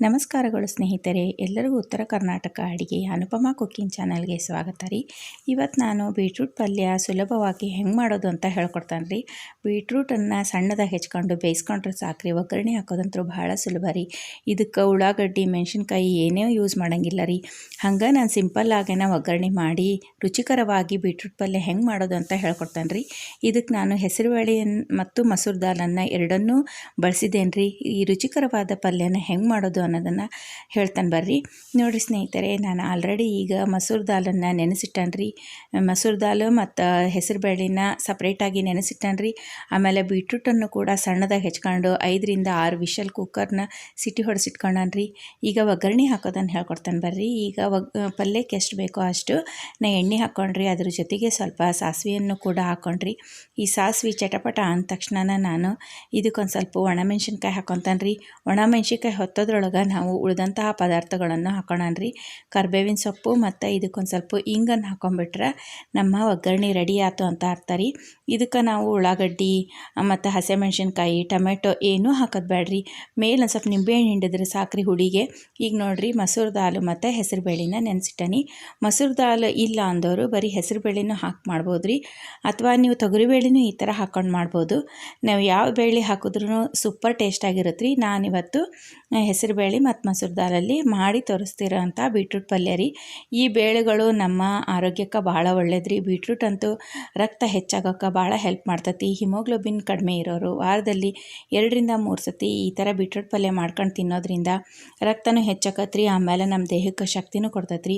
ನಮಸ್ಕಾರಗಳು ಸ್ನೇಹಿತರೆ, ಎಲ್ಲರಿಗೂ ಉತ್ತರ ಕರ್ನಾಟಕ ಅಡಿಗೆಯ ಅನುಪಮ ಕುಕ್ಕಿಂಗ್ ಚಾನಲ್ಗೆ ಸ್ವಾಗತ ರೀ. ಇವತ್ತು ನಾನು ಬೀಟ್ರೂಟ್ ಪಲ್ಯ ಸುಲಭವಾಗಿ ಹೆಂಗೆ ಮಾಡೋದು ಅಂತ ಹೇಳ್ಕೊಡ್ತಾನೆ ರೀ. ಬೀಟ್ರೂಟನ್ನು ಸಣ್ಣದಾಗಿ ಹೆಚ್ಕೊಂಡು ಬೇಯಿಸ್ಕೊಂಡ್ರೆ ಸಾಕ್ರಿ, ಒಗ್ಗರಣೆ ಹಾಕೋದಂತೂ ಭಾಳ ಸುಲಭ ರೀ. ಇದಕ್ಕೆ ಉಳ್ಳಾಗಡ್ಡಿ, ಮೆಣಸಿನ್ಕಾಯಿ ಏನೇ ಯೂಸ್ ಮಾಡೋಂಗಿಲ್ಲ ರೀ. ಹಂಗೆ ನಾನು ಸಿಂಪಲ್ ಆಗೇನ ಒಗ್ಗರಣೆ ಮಾಡಿ ರುಚಿಕರವಾಗಿ ಬೀಟ್ರೂಟ್ ಪಲ್ಯ ಹೆಂಗೆ ಮಾಡೋದು ಅಂತ ಹೇಳ್ಕೊಡ್ತಾನೆ ರೀ. ಇದಕ್ಕೆ ನಾನು ಹೆಸರುಬೇಳೆ ಮತ್ತು ಮಸೂರ್ ದಾಲನ್ನು ಎರಡನ್ನೂ ಬಳಸಿದ್ದೇನೆ ರೀ ಈ ರುಚಿಕರವಾದ ಪಲ್ಯನ ಹೆಂಗೆ ಮಾಡೋದು ಅನ್ನೋದನ್ನು ಹೇಳ್ತಾನೆ ಬರ್ರಿ. ನೋಡಿರಿ ಸ್ನೇಹಿತರೆ, ನಾನು ಆಲ್ರೆಡಿ ಈಗ ಮಸೂರ್ ದಾಲನ್ನು ನೆನೆಸಿಟ್ಟಾನ ರೀ ಮಸೂರ್ ದಾಲು ಮತ್ತು ಹೆಸರು ಬೇಳೆನ ಸಪ್ರೇಟಾಗಿ ನೆನೆಸಿಟ್ಟಾನ ರೀ ಆಮೇಲೆ ಬೀಟ್ರೂಟನ್ನು ಕೂಡ ಸಣ್ಣದಾಗಿ ಹೆಚ್ಕೊಂಡು ಐದರಿಂದ ಆರು ವಿಷಲ್ ಕುಕ್ಕರ್ನ ಸಿಟಿ ಹೊಡೆಸಿಟ್ಕೊಂಡಾನ ರೀ ಈಗ ಒಗ್ಗರಣೆ ಹಾಕೋದನ್ನು ಹೇಳ್ಕೊಡ್ತಾನೆ ಬರ್ರಿ. ಈಗ ಒಗ್, ಪಲ್ಯಕ್ಕೆ ಎಷ್ಟು ಬೇಕೋ ಅಷ್ಟು ನಾ ಎಣ್ಣೆ ಹಾಕ್ಕೊಂಡ್ರಿ ಅದ್ರ ಜೊತೆಗೆ ಸ್ವಲ್ಪ ಸಾಸಿವೆಯನ್ನು ಕೂಡ ಹಾಕ್ಕೊಂಡ್ರಿ ಈ ಸಾಸಿವೆ ಚಟಪಟ ಅಂದ ತಕ್ಷಣ ನಾನು ಇದಕ್ಕೊಂದು ಸ್ವಲ್ಪ ಒಣಮೆಣ್ಸಿನ್ಕಾಯಿ ಹಾಕೊತಾನ ರೀ ಒಣಮೆಣ್ಸಿನ್ಕಾಯಿ ಹೊತ್ತೋದ್ರೊಳಗೆ ನಾವು ಉಳಿದಂತಹ ಪದಾರ್ಥಗಳನ್ನು ಹಾಕೋಣ ರೀ. ಕರ್ಬೇವಿನ ಸೊಪ್ಪು ಮತ್ತು ಇದಕ್ಕೊಂದು ಸ್ವಲ್ಪ ಹಿಂಗನ್ನು ಹಾಕೊಂಡ್ಬಿಟ್ರೆ ನಮ್ಮ ಒಗ್ಗರಣೆ ರೆಡಿ ಆಯ್ತು ಅಂತ ಅರ್ಥ ರೀ. ಇದಕ್ಕೆ ನಾವು ಉಳ್ಳಾಗಡ್ಡಿ ಮತ್ತು ಹಸಿಮೆಣ್ಸಿನ್ಕಾಯಿ, ಟೊಮೆಟೊ ಏನೂ ಹಾಕೋದು ಬೇಡ್ರಿ ಮೇಲೆ ಒಂದು ಸ್ವಲ್ಪ ನಿಂಬೆಹಣ್ಣು ಹಿಂಡಿದ್ರೆ ಸಾಕ್ರಿ ಹುಡಿಗೆ. ಈಗ ನೋಡಿರಿ ಮಸೂರು ದಾಲು ಮತ್ತು ಹೆಸರು ಬೇಳೆನ ನೆನೆಸಿಟ್ಟನಿ. ಮಸೂರು ದಾಲು ಇಲ್ಲ ಅಂದವರು ಬರೀ ಹೆಸರು ಬೇಳೆನೂ ಹಾಕಿ ಮಾಡ್ಬೋದು ರೀ. ಅಥವಾ ನೀವು ತೊಗರಿಬೇಳೆನೂ ಈ ಥರ ಹಾಕ್ಕೊಂಡು ಮಾಡ್ಬೋದು. ನಾವು ಯಾವ ಬೇಳೆ ಹಾಕಿದ್ರೂ ಸೂಪರ್ ಟೇಸ್ಟ್ ಆಗಿರುತ್ತೆ ರೀ ನಾನಿವತ್ತು ಹೆಸರು ಬೇಳೆ ಮತ್ತು ಮಸೂರು ದಾಲಲ್ಲಿ ಮಾಡಿ ತೋರಿಸ್ತಿರೋ ಅಂಥ ಬೀಟ್ರೂಟ್ ಪಲ್ಯ ರೀ. ಈ ಬೇಳೆಗಳು ನಮ್ಮ ಆರೋಗ್ಯಕ್ಕೆ ಭಾಳ ಒಳ್ಳೇದು ರೀ ಬೀಟ್ರೂಟ್ ಅಂತೂ ರಕ್ತ ಹೆಚ್ಚಾಗೋಕ್ಕೆ ಭಾಳ ಹೆಲ್ಪ್ ಮಾಡ್ತತಿ. ಹಿಮೋಗ್ಲೋಬಿನ್ ಕಡಿಮೆ ಇರೋರು ವಾರದಲ್ಲಿ ಎರಡರಿಂದ ಮೂರು ಸತಿ ಈ ಥರ ಬೀಟ್ರೂಟ್ ಪಲ್ಯ ಮಾಡ್ಕೊಂಡು ತಿನ್ನೋದ್ರಿಂದ ರಕ್ತನೂ ಹೆಚ್ಚಾಕತ್ರಿ ಆಮೇಲೆ ನಮ್ಮ ದೇಹಕ್ಕೆ ಶಕ್ತಿನೂ ಕೊಡ್ತತ್ರಿ.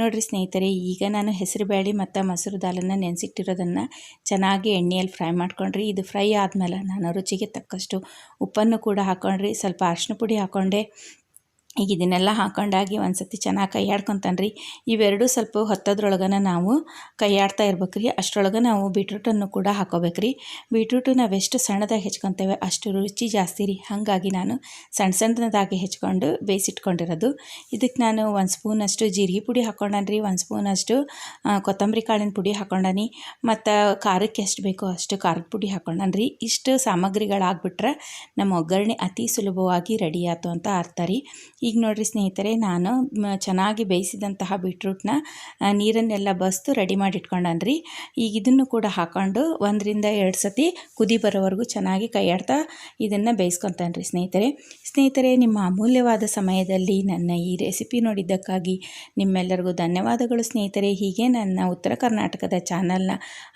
ನೋಡಿರಿ ಸ್ನೇಹಿತರೆ, ಈಗ ನಾನು ಹೆಸರು ಬೇಳೆ ಮತ್ತು ಮೊಸರು ದಾಲನ್ನು ನೆನೆಸಿಟ್ಟಿರೋದನ್ನು ಚೆನ್ನಾಗಿ ಎಣ್ಣೆಯಲ್ಲಿ ಫ್ರೈ ಮಾಡ್ಕೊಂಡ್ರಿ. ಇದು ಫ್ರೈ ಆದಮೇಲೆ ನಾನು ರುಚಿಗೆ ತಕ್ಕಷ್ಟು ಉಪ್ಪನ್ನು ಕೂಡ ಹಾಕೊಂಡ್ರಿ. ಸ್ವಲ್ಪ ಅರ್ಶಿನ ಪುಡಿ ಹಾಕ್ಕೊಂಡೆ ಈಗ ಇದನ್ನೆಲ್ಲ ಹಾಕೊಂಡಾಗಿ ಒಂದು ಸತಿ ಚೆನ್ನಾಗಿ ಕೈ ಆಡ್ಕೊತಾನ್ರಿ ಇವೆರಡೂ ಸ್ವಲ್ಪ ಹೊತ್ತದ್ರೊಳಗನ ನಾವು ಕೈ ಆಡ್ತಾ ಇರ್ಬೇಕು ರೀ ಅಷ್ಟರೊಳಗೆ ನಾವು ಬೀಟ್ರೂಟನ್ನು ಕೂಡ ಹಾಕೋಬೇಕು ರೀ ಬೀಟ್ರೂಟು ಎಷ್ಟು ಸಣ್ಣದಾಗಿ ಹೆಚ್ಕೊತೇವೆ ಅಷ್ಟು ರುಚಿ ಜಾಸ್ತಿ ರೀ. ಹಾಗಾಗಿ ನಾನು ಸಣ್ಣ ಸಣ್ಣದಾಗಿ ಹೆಚ್ಕೊಂಡು ಬೇಯಿಸಿಟ್ಕೊಂಡಿರೋದು. ಇದಕ್ಕೆ ನಾನು ಒಂದು ಸ್ಪೂನಷ್ಟು ಜೀರಿಗೆ ಪುಡಿ ಹಾಕೊಂಡಾನ ರೀ ಒಂದು ಸ್ಪೂನಷ್ಟು ಕೊತ್ತಂಬರಿ ಕಾಳಿನ ಪುಡಿ ಹಾಕೊಂಡಾನಿ, ಮತ್ತು ಖಾರಕ್ಕೆ ಎಷ್ಟು ಬೇಕೋ ಅಷ್ಟು ಖಾರದ ಪುಡಿ ಹಾಕ್ಕೊಂಡಾನ ರೀ ಇಷ್ಟು ಸಾಮಗ್ರಿಗಳಾಗ್ಬಿಟ್ರೆ ನಮ್ಮ ಒಗ್ಗರಣೆ ಅತಿ ಸುಲಭವಾಗಿ ರೆಡಿ ಆಯಿತು ಅಂತ ಅರ್ಥ ರೀ. ಈಗ ನೋಡಿರಿ ಸ್ನೇಹಿತರೆ, ನಾನು ಚೆನ್ನಾಗಿ ಬೇಯಿಸಿದಂತಹ ಬೀಟ್ರೂಟ್ನ ನೀರನ್ನೆಲ್ಲ ಬಸ್ತು ರೆಡಿ ಮಾಡಿ ಇಟ್ಕೊಂಡನ್ರಿ ಈಗ ಇದನ್ನು ಕೂಡ ಹಾಕ್ಕೊಂಡು ಒಂದರಿಂದ ಎರಡು ಸತಿ ಕುದಿ ಬರೋವರೆಗೂ ಚೆನ್ನಾಗಿ ಕೈಯಾಡ್ತಾ ಇದನ್ನು ಬೇಯಿಸ್ಕೊತಾನ್ರಿ ಸ್ನೇಹಿತರೆ. ಸ್ನೇಹಿತರೆ, ನಿಮ್ಮ ಅಮೂಲ್ಯವಾದ ಸಮಯದಲ್ಲಿ ನನ್ನ ಈ ರೆಸಿಪಿ ನೋಡಿದ್ದಕ್ಕಾಗಿ ನಿಮ್ಮೆಲ್ಲರಿಗೂ ಧನ್ಯವಾದಗಳು ಸ್ನೇಹಿತರೆ. ಹೀಗೆ ನನ್ನ ಉತ್ತರ ಕರ್ನಾಟಕದ ಚಾನಲ್ನ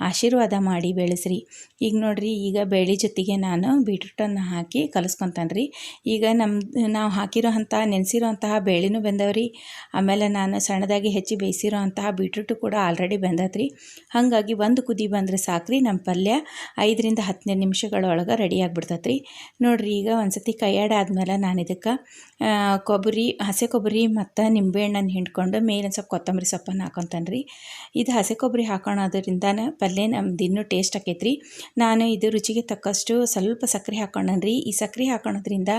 ಆಶೀರ್ವಾದ ಮಾಡಿ ಬೆಳೆಸ್ರಿ. ಈಗ ನೋಡಿರಿ, ಈಗ ಬೇಳೆ ಜೊತೆಗೆ ನಾನು ಬೀಟ್ರೂಟನ್ನು ಹಾಕಿ ಕಲಿಸ್ಕೊತಾನ್ರಿ. ಈಗ ನಮ್ಮ ನಾವು ಹಾಕಿರೋ ನೆನೆಸಿರೋ ಅಂತಹ ಬೇಳೆನೂ ಬೆಂದವ್ರಿ. ಆಮೇಲೆ ನಾನು ಸಣ್ಣದಾಗಿ ಹೆಚ್ಚಿ ಬೇಯಿಸಿರೋ ಅಂತಹ ಬೀಟ್ರೂಟು ಕೂಡ ಆಲ್ರೆಡಿ ಬೆಂದತ್ರಿ ಹಾಗಾಗಿ ಒಂದು ಕುದಿ ಬಂದರೆ ಸಾಕ್ರಿ ನಮ್ಮ ಪಲ್ಯ ಐದರಿಂದ ಹತ್ತನೇ ನಿಮಿಷಗಳೊಳಗೆ ರೆಡಿ ಆಗಿಬಿಡ್ತೈತೆ ರೀ ನೋಡಿರಿ, ಈಗ ಒಂದು ಸತಿ ಕೈಯಾಡಾದ್ಮೇಲೆ ನಾನು ಇದಕ್ಕೆ ಕೊಬ್ಬರಿ, ಹಸೆ ಕೊಬ್ಬರಿ ಮತ್ತು ನಿಂಬೆಹಣ್ಣನ್ನು ಹಿಂಡ್ಕೊಂಡು ಮೇಲೆ ಸ್ವಲ್ಪ ಕೊತ್ತಂಬರಿ ಸೊಪ್ಪನ್ನು ಹಾಕೊತಾನೆ ರೀ ಇದು ಹಸೆ ಕೊಬ್ಬರಿ ಹಾಕೋಣೋದ್ರಿಂದ ಪಲ್ಯ ನಮ್ದು ಇನ್ನೂ ಟೇಸ್ಟ್ ಆಕೈತ್ರಿ. ನಾನು ಇದು ರುಚಿಗೆ ತಕ್ಕಷ್ಟು ಸ್ವಲ್ಪ ಸಕ್ಕರೆ ಹಾಕೊಂಡನ್ರಿ. ಈ ಸಕ್ಕರೆ ಹಾಕೋಣದ್ರಿಂದ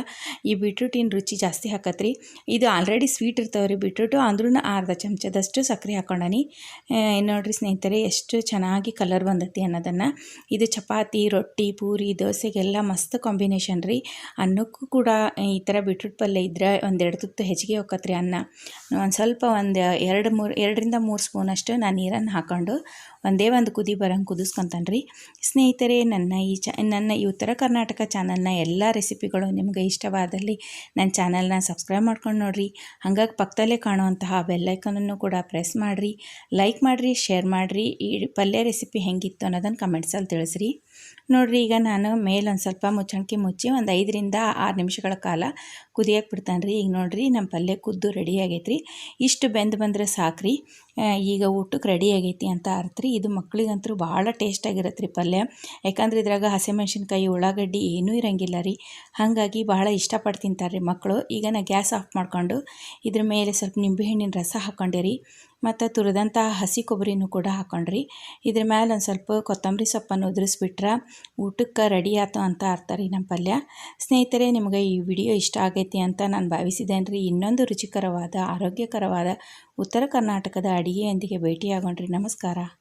ಈ ಬೀಟ್ರೂಟಿನ ರುಚಿ ಜಾಸ್ತಿ ಹಾಕತ್ರಿ ಇದು ಆಲ್ರೆಡಿ ಸ್ವೀಟ್ ಇರ್ತಾವೆ ರೀ ಬಿಟ್ಬಿಟ್ಟು ಅಂದ್ರೂ ಅರ್ಧ ಚಮಚದಷ್ಟು ಸಕ್ಕರೆ ಹಾಕೊಂಡನಿ. ನೋಡಿರಿ ಸ್ನೇಹಿತರೆ, ಎಷ್ಟು ಚೆನ್ನಾಗಿ ಕಲರ್ ಬಂದತಿ ಅನ್ನೋದನ್ನು. ಇದು ಚಪಾತಿ, ರೊಟ್ಟಿ, ಪೂರಿ, ದೋಸೆಗೆಲ್ಲ ಮಸ್ತ್ ಕಾಂಬಿನೇಷನ್ ರೀ. ಅನ್ನಕ್ಕೂ ಕೂಡ ಈ ಥರ ಬಿಟ್ರೂಟ್ ಪಲ್ಯ ಇದ್ರೆ ಒಂದೆರಡು ತುತ್ತು ಹೆಚ್ಚಿಗೆ ಹೋಗತ್ರಿ ಅನ್ನ. ಒಂದು ಸ್ವಲ್ಪ ಒಂದು ಎರಡು ಮೂರು, ಎರಡರಿಂದ ಮೂರು ಸ್ಪೂನಷ್ಟು ನಾನು ನೀರನ್ನು ಹಾಕ್ಕೊಂಡು ಒಂದೇ ಒಂದು ಕುದಿ ಬರಂಗೆ ಕುದಿಸ್ಕೊತಾನೆ ರೀ ಸ್ನೇಹಿತರೆ, ನನ್ನ ಈ ಚ, ನನ್ನ ಈ ಉತ್ತರ ಕರ್ನಾಟಕ ಚಾನಲ್ನ ಎಲ್ಲ ರೆಸಿಪಿಗಳು ನಿಮಗೆ ಇಷ್ಟವಾದಲ್ಲಿ ನನ್ನ ಚಾನಲ್ನ ಸಬ್ಸ್ಕ್ರೈಬ್ ಮಾಡ್ಕೊಂಡು ನೋಡ್ರಿ. ಹಾಗಾಗಿ ಪಕ್ಕದಲ್ಲೇ ಕಾಣುವಂತಹ ಬೆಲ್ಲೈಕನನ್ನು ಕೂಡ ಪ್ರೆಸ್ ಮಾಡಿರಿ. ಲೈಕ್ ಮಾಡಿರಿ ಶೇರ್ ಮಾಡಿರಿ. ಈ ಪಲ್ಯ ರೆಸಿಪಿ ಹೆಂಗಿತ್ತು ಅನ್ನೋದನ್ನು ಕಮೆಂಟ್ಸಲ್ಲಿ ತಿಳಿಸ್ರಿ. ನೋಡಿರಿ, ಈಗ ನಾನು ಮೇಲೆ ಸ್ವಲ್ಪ ಮುಚ್ಚಣಿಕೆ ಮುಚ್ಚಿ ಒಂದು ಐದರಿಂದ ಆರು ನಿಮಿಷಗಳ ಕಾಲ ಕುದಿಯಕ್ಕೆ ಬಿಡ್ತಾನೆ ರೀ ಈಗ ನೋಡಿರಿ ನಮ್ಮ ಪಲ್ಯ ಕುದ್ದು ರೆಡಿ ಆಗೈತೆ ರೀ ಇಷ್ಟು ಬೆಂದು ಬಂದರೆ ಸಾಕ್ರಿ. ಈಗ ಊಟಕ್ಕೆ ರೆಡಿ ಆಗೈತಿ ಅಂತ ಅರ್ಥ ಇದು ಮಕ್ಳಿಗಂತೂ ಭಾಳ ಟೇಸ್ಟಾಗಿರತ್ತೆ ರೀ ಪಲ್ಯ. ಯಾಕಂದ್ರೆ ಇದ್ರಾಗ ಹಸಿಮೆಣ್ಸಿನ್ಕಾಯಿ, ಉಳ್ಳಾಗಡ್ಡಿ ಏನೂ ಇರಂಗಿಲ್ಲ ರೀ. ಹಾಗಾಗಿ ಭಾಳ ಇಷ್ಟಪಟ್ಟು ತಿಂತಾರೆ ರೀ ಮಕ್ಕಳು ಈಗ ನಾ ಗ್ಯಾಸ್ ಆಫ್ ಮಾಡಿಕೊಂಡು ಇದ್ರ ಮೇಲೆ ಸ್ವಲ್ಪ ನಿಂಬೆಹಣ್ಣಿನ ರಸ ಹಾಕ್ಕೊಂಡೆ ರೀ. ಮತ್ತು ತುರಿದಂಥ ಹಸಿ ಕೊಬ್ಬರಿನೂ ಕೂಡ ಹಾಕ್ಕೊಂಡ್ರಿ ಇದ್ರ ಮೇಲೆ ಒಂದು ಸ್ವಲ್ಪ ಕೊತ್ತಂಬರಿ ಸೊಪ್ಪನ್ನು ಉದುರಿಸ್ಬಿಟ್ರೆ ಊಟಕ್ಕೆ ರೆಡಿ ಆಯ್ತು ಅಂತ ಅರ್ಥ ರೀ ನಮ್ಮ ಪಲ್ಯ. ಸ್ನೇಹಿತರೆ, ನಿಮಗೆ ಈ ವಿಡಿಯೋ ಇಷ್ಟ ಆಗೈತಿ ಅಂತ ನಾನು ಭಾವಿಸಿದ್ದೇನೆ ರೀ ಇನ್ನೊಂದು ರುಚಿಕರವಾದ, ಆರೋಗ್ಯಕರವಾದ ಉತ್ತರ ಕರ್ನಾಟಕದ ಅಡಿಗೆಯೊಂದಿಗೆ ಭೇಟಿಯಾಗೋಣ್ರಿ. ನಮಸ್ಕಾರ.